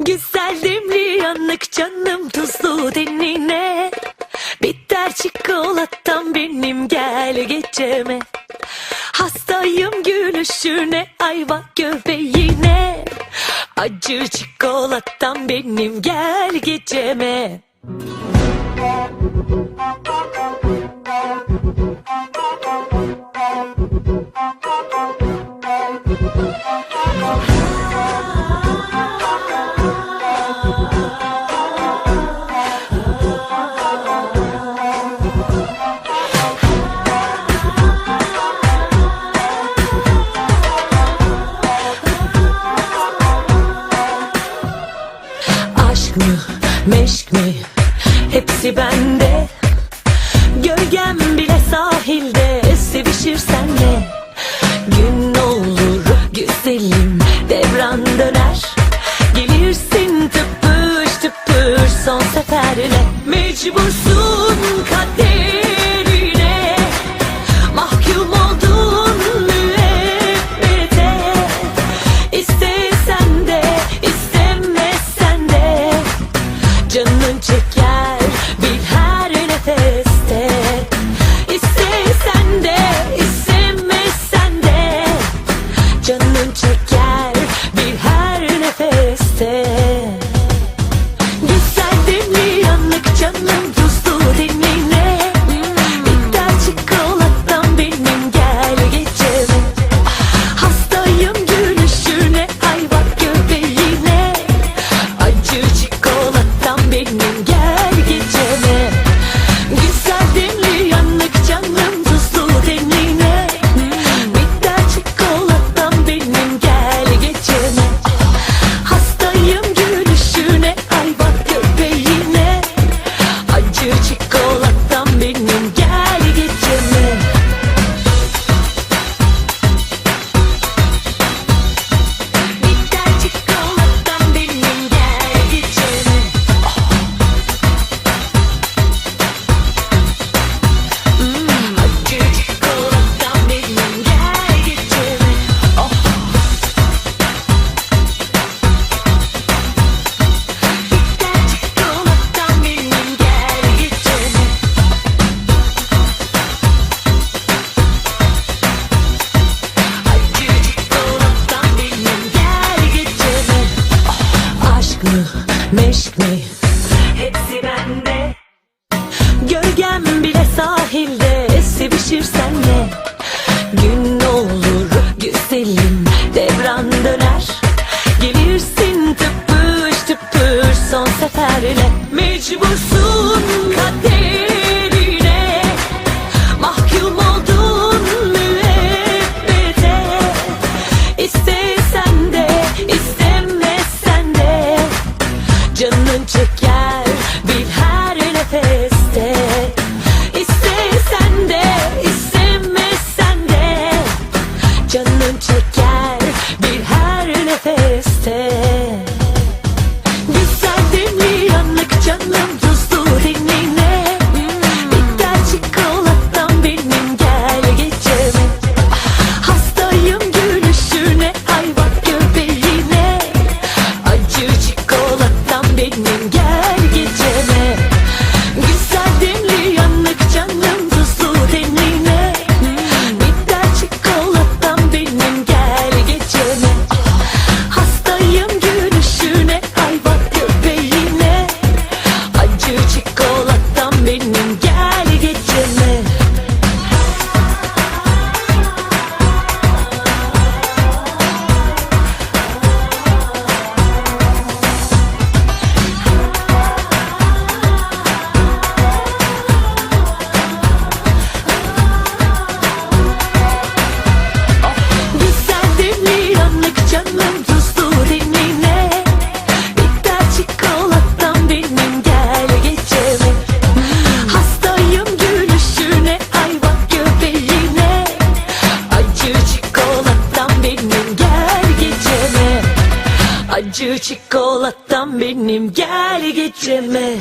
Güzel demli yanık canım tuzlu denine Bitter çikolatam benim gel geçeme Hastayım gülüşüne ayva göbeğine. Acı çikolatam benim gel geçeme Aşk mı meşk mi? Hepsi bende. Gölgem bile sahilde. Sevişir senle Gün olur güzelim. Devran döner. Gelirsin tıpış tıpış son seferle Mecbursun Gölgem bile sahilde sevişir senle Gün olur güzelim devran döner. Gelirsin tıpış tıpış son seferle. Mecbursun nefeste Güzel yanık canım tuzlu denine Bitter çikolatam benim gel geçeme Hastayım gülüşüne ayva göbeğine Acı çikolatam benim gel geçeme çikolatam benim gel geçeme